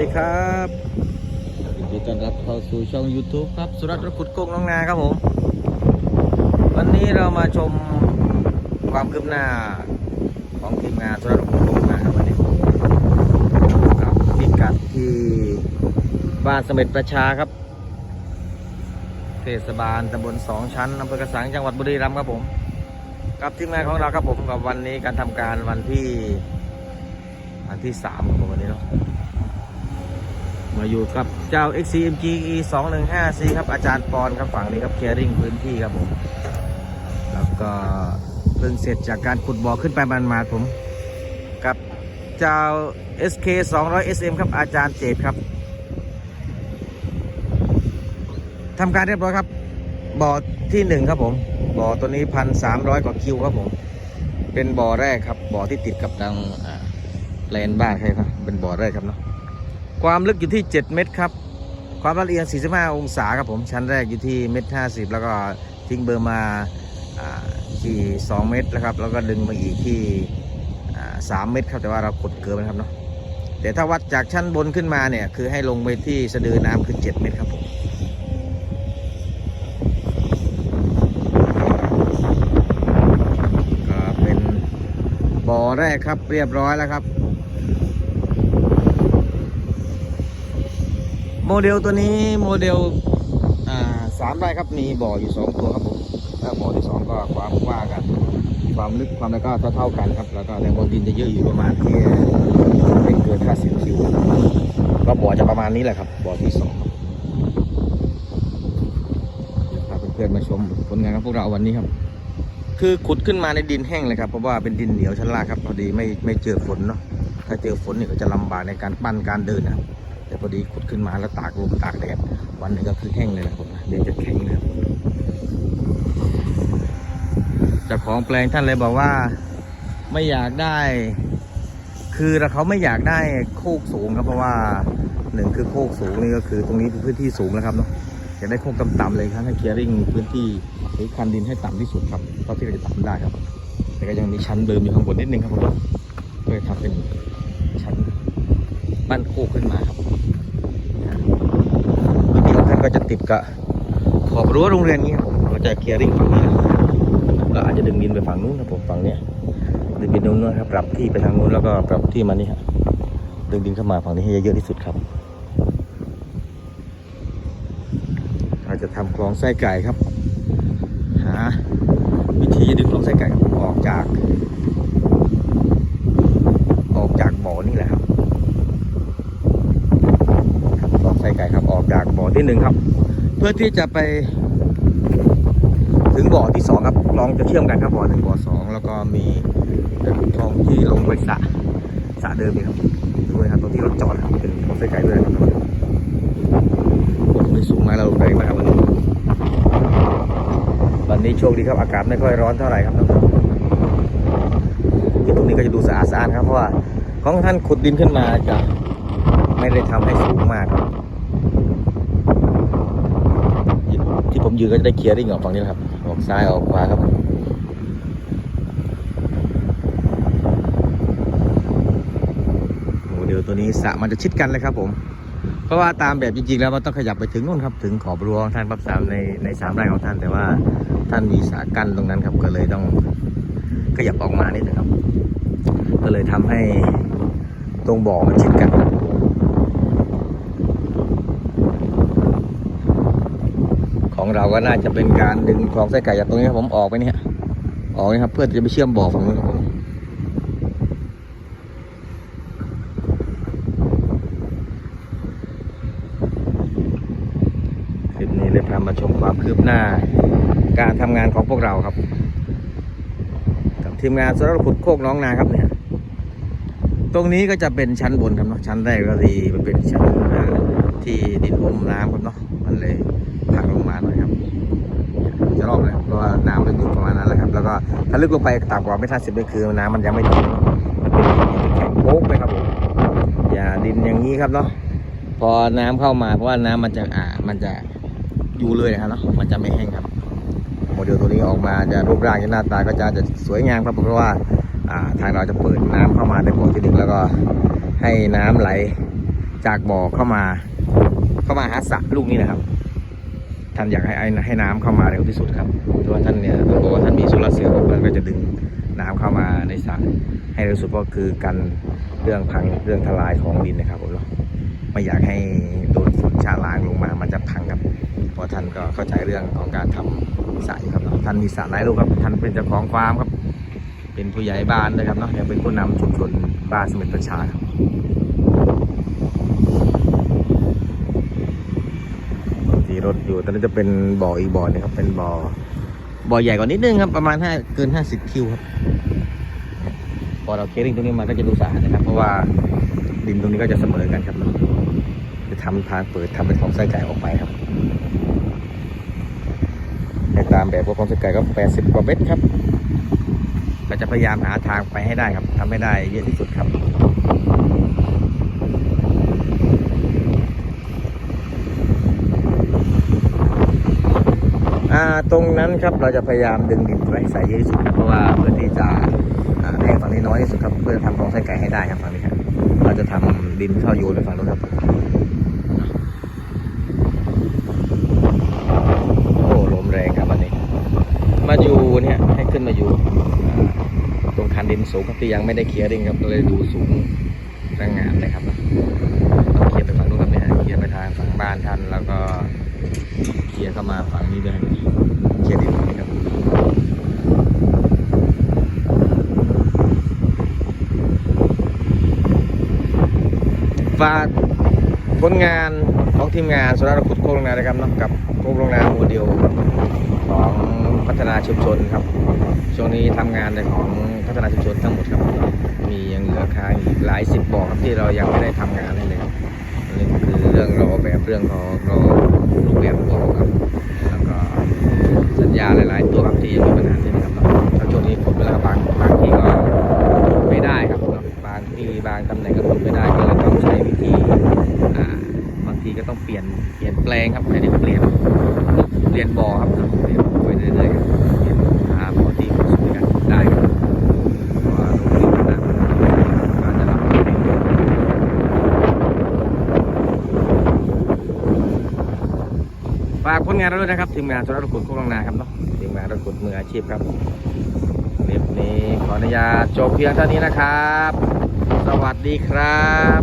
ดีครับยินดีต้อนรับเข้าสู่ช่อง YouTube ครับ สุรัตน์รถขุดโกงน้องนาครับผม วันนี้เรามาชมความคืบหน้าของทีมงานสุรัตน์รถขุดโกงนะครับวันนี้กับพิกัดที่บ้านเสม็ดประชาครับ เทศบาลตำบลสองชั้นอำเภอกระสังจังหวัดบุรีรัมย์ครับผม กับทีมงานของเราครับผมกับวันนี้การทำการวันที่วันที่สามของวันนี้เนาะ มาอยู่กับเจ้า XCMG E 2 1 5 C ครับ อาจารย์ปอนครับฝั่งนี้ครับเคลียริงพื้นที่ครับผม แล้วก็เพิ่งเสร็จจากการขุดบ่อขึ้นไปมันมาผม กับเจ้า SK 200 SM ครับอาจารย์เจตครับทำการเรียบร้อยครับบ่อที่หนึ่งครับผมบ่อตัวนี้พันสามร้อยกว่าคิวครับผม เป็นบ่อแรกครับบ่อที่ติดกับทางอ่าแลนบ้านใช่ครับเป็นบ่อแรกครับเนาะ ความลึกอยู่ที่ 7 เมตรครับ ความละเอียด45 องศาครับผม ชั้นแรกอยู่ที่เมตร50 แล้วก็ทิ้งเบอร์มาที่ 2 เมตรนะครับ แล้วก็ดึงมาอีกที่อ่า3เมตรครับแต่ว่าเรากดเกินไปครับเนาะแต่ถ้าวัดจากชั้นบนขึ้นมาเนี่ย คือให้ลงไปที่สะดือน้ำคือ 7 เมตรครับผมก็เป็นบ่อแรกครับเรียบร้อยแล้วครับ โมเดลตัวนี้โมเดลสามไร่ครับมีบ่ออยู่สองตัวครับผมแล้วบ่อที่สองก็ความกว้างกันความลึกความแล้วก็เท่ากันครับ แล้วก็แรงบนดินจะเยอะอยู่ประมาณที่ไม่เกิน50คิวก็บ่อจะประมาณนี้แหละครับ บ่อที่สองครับพาเพื่อนๆมาชมผลงานของพวกเราวันนี้ครับ คือขุดขึ้นมาในดินแห้งเลยครับ เพราะว่าเป็นดินเหนียวชั้นล่างครับพอดีไม่ไม่เจอฝนเนาะถ้าเจอฝนนี่ก็จะลำบากในการปั้นการเดินนะครับ แต่พอดีขุดขึ้นมาแล้วตากลมตากแดดวันหนึ่งก็คือแห้งเลยนะผมนะเดี๋ยวจะแข็งเลยครับเจ้าของแปลงท่านเลยบอกว่าไม่อยากได้ คือเขาไม่อยากได้โคกสูงครับเพราะว่าหนึ่งคือโคกสูงนี่ก็คือตรงนี้เป็นพื้นที่สูงนะครับเนาะอยากได้โคกต่ำๆเลยครับให้เคลียร์ริ่งพื้นที่หรือคันดินให้ต่ำที่สุดครับเท่าที่เราจะทำได้ครับ แต่ก็ยังมีชั้นเดิมอยู่ข้างบนนิดนึงครับผมเพื่อทำเป็น บ้านโคกขึ้นมาครับพื้นที่ของท่านก็จะติดกับขอบรั้วโรงเรียนนี้ครับผมเราจะเคลียร์ริ่งฝั่งนี้นะก็อาจจะดึงดินไปฝั่งนู้นครับผมฝั่งเนี้ยดึงดินนู้นนะครับปรับที่ไปทางนู้นแล้วก็ปรับที่มานี่ฮะดึงดินเข้ามาฝั่งนี้ให้เยอะที่สุดครับเราจะทำคลองไส้ไก่ครับหาวิธีดึงคลองไส้ไก่ออกจาก ออกจากบ่อนี่แหละครับ ลองใส่ไก่ครับออกจากบ่อ ที่หนึ่งครับ เพื่อที่จะไป ถึงบ่อที่สองครับลองจะเชื่อมกันครับบ่อหนึ่งบ่อสองแล้วก็มีคลองที่ลงไปสระสระเดิมนี่ครับด้วยครับตรงที่รถจอดครับเป็นของใส่ไก่ด้วยครับฝนไม่สูงมากเราแรงมากครับวันนี้วันนี้โชคดีครับอากาศไม่ค่อยร้อนเท่าไหร่ครับทุกท่านที่ตรงนี้ก็จะดูสะอาดสะอาดครับเพราะว่าของท่านขุดดินขึ้นมาจะไม่ได้ทำให้สูงมากครับ ที่ผมยืนก็จะได้เคลียร์ริ่งออกฝั่งนี้นะครับ ออกซ้ายออกขวาครับโมเดลตัวนี้สะมันจะชิดกันเลยครับผม เพราะว่าตามแบบจริงๆแล้วมันต้องขยับไปถึงนู่นครับ ถึงขอบรั้วของท่านปั๊บสามในในสามไร่ของท่านแต่ว่าท่านมีสระกั้นตรงนั้นครับ ก็เลยต้องขยับออกมานิดนะครับ ก็เลยทำให้ตรงบ่อมันชิดกันของ เราก็น่าจะเป็นการดึงคลองไส้ไก่จากตรงนี้ครับผมออกไปเนี่ยออกนี่ครับเพื่อจะไปเชื่อมบ่อฝั่งนู้นครับผมคลิปนี้ได้พามาชมความคืบหน้า การทำงานของพวกเราครับ กับทีมงานสำหรับขุดโคกน้องนาครับเนี่ย ตรงนี้ก็จะเป็นชั้นบนครับเนาะชั้นแรกก็ดีมันเป็นชั้นที่ดินอมน้ำครับเนาะมันเลย หน่อยครับจะรอบเลยเพราะว่าน้ำมันอยู่ประมาณนั้นแหละครับ แล้วก็ถ้าลึกลงไปต่ำกว่าไม่ท่าสิบเลยคือน้ำมันยังไม่ถึงมันเป็นดินแข็งโป๊กไปครับผมอย่าดินอย่างนี้ครับเนาะพอน้ำเข้ามาเพราะว่าน้ำมันจะอ่ามันจะอยู่เลยนะครับเนาะมันจะไม่แห้งครับโมเดลตัวนี้ออกมาจะรูปร่างจะหน้าตาก็จะจะสวยงามครับเพราะว่าอ่าทางเราจะเปิดน้ำเข้ามาในบ่อที่หนึ่งแล้วก็ให้น้ำไหลจากบ่อเข้ามา เข้ามาหาสระลูกนี้นะครับ ท่านอยากให้ไอ้ให้น้ำเข้ามาเร็วที่สุดครับเพราะว่าท่านเนี่ยบอกว่าท่านมีโซลาร์เซลล์มันก็จะดึงน้ำเข้ามาในสระให้เร็วที่สุดก็คือกันเรื่องพังเรื่องทลายของดินนะครับผมเนาะไม่อยากให้โดนฝนชาล้างลงมามันจะพังครับเพราะท่านก็เข้าใจเรื่องของการทำสระครับเนาะท่านมีสระหลายลูกครับ ท่านเป็นเจ้าของฟาร์มครับ เป็นผู้ใหญ่บ้านนะครับเนาะยังเป็นผู้นำชุมชนบ้านสมิทประชาครับ รถอยู่ตอนนี้จะเป็นบ่ออีกบ่อนึงครับ เป็นบ่อบ่อใหญ่กว่านิดนึงครับ ประมาณห้าเกินห้าสิบคิวครับพอเราเคลิ่งตรงนี้มาก็จะดูสะอาดนะครับ เพราะว่าดินตรงนี้ก็จะเสมอกันครับเนาจะทำทางเปิดทำเป็นของไส้ไก่ออกไปครับในตามแบบพวกของไส้ไก่ก็แปดสิบกว่าเมตรครับเราจะพยายามหาทางไปให้ได้ครับทำให้ได้เยอะที่สุดครับ อ่า ตรงนั้นครับเราจะพยายามดึงดินไว้ใส่เยอะที่สุดเพราะว่าเพื่อที่จะให้ฝั่งนี้น้อยที่สุดครับเพื่อทำกองไส้ไก่ให้ได้ครับฝั่งนี้ครับเราจะทำดินเข้าโยนไปฝั่งนู้นครับโอ้ลมแรงครับอันนี้ มาอยู่เนี่ยให้ขึ้นมาอยู่ตรงคันดินสูงครับที่ยังไม่ได้เคลียร์ดินครับก็เลยดูสูงสง่งามนะครับต้องเคลียร์ไปฝั่งนู้นครับเนี่ยเคลียร์ไปทางฝั่งบ้านท่านแล้วก็ เคลียร์เข้ามาฝั่งนี้ด้วยเคลียร์ดินตรงนี้ครับ ฝากผลงานของทีมงานสุราษฎร์ขุดโค้งลงนานะครับนอกกับโค้งลงนาโมเดลของพัฒนาชุมชนครับ ช่วงนี้ทำงานในของพัฒนาชุมชนทั้งหมดครับมียังเหลือค้างอีกหลายสิบบ่อครับที่เรายังไม่ได้ทำงานเลยครับนนี้คือเรื่องรอแบบเรื่องของรอรูปแบบบ่อครับแล้วก็สัญญาหลาย ๆ ตัวครับที่ยังมีปัญหาที่นะครับถ้าช่วงนี้ผมเวลาบางบางทีก็ไม่ได้ครับบางที่บางตำแหน่งก็ทนไม่ได้ก็เลยต้องใช้วิธีอ่าบางที ก็ต้องเปลี่ยนเปลี่ยนแปลงครับไม่ได้เปลี่ยนเปลี่ยนบ่อครับเปลี่ยนไปเรื่อยๆครับเปลี่ยนหาบ่อที่เหมาะสมกันได้ครับฝากผลงานเราด้วยนะครับทีมงานสุรกุลโคกลังนาครับเนาะทีมงานรถกุลมืออาชีพครับคลิปนี้ขออนุญาตจบเพียงเท่านี้นะครับ สวัสดีครับ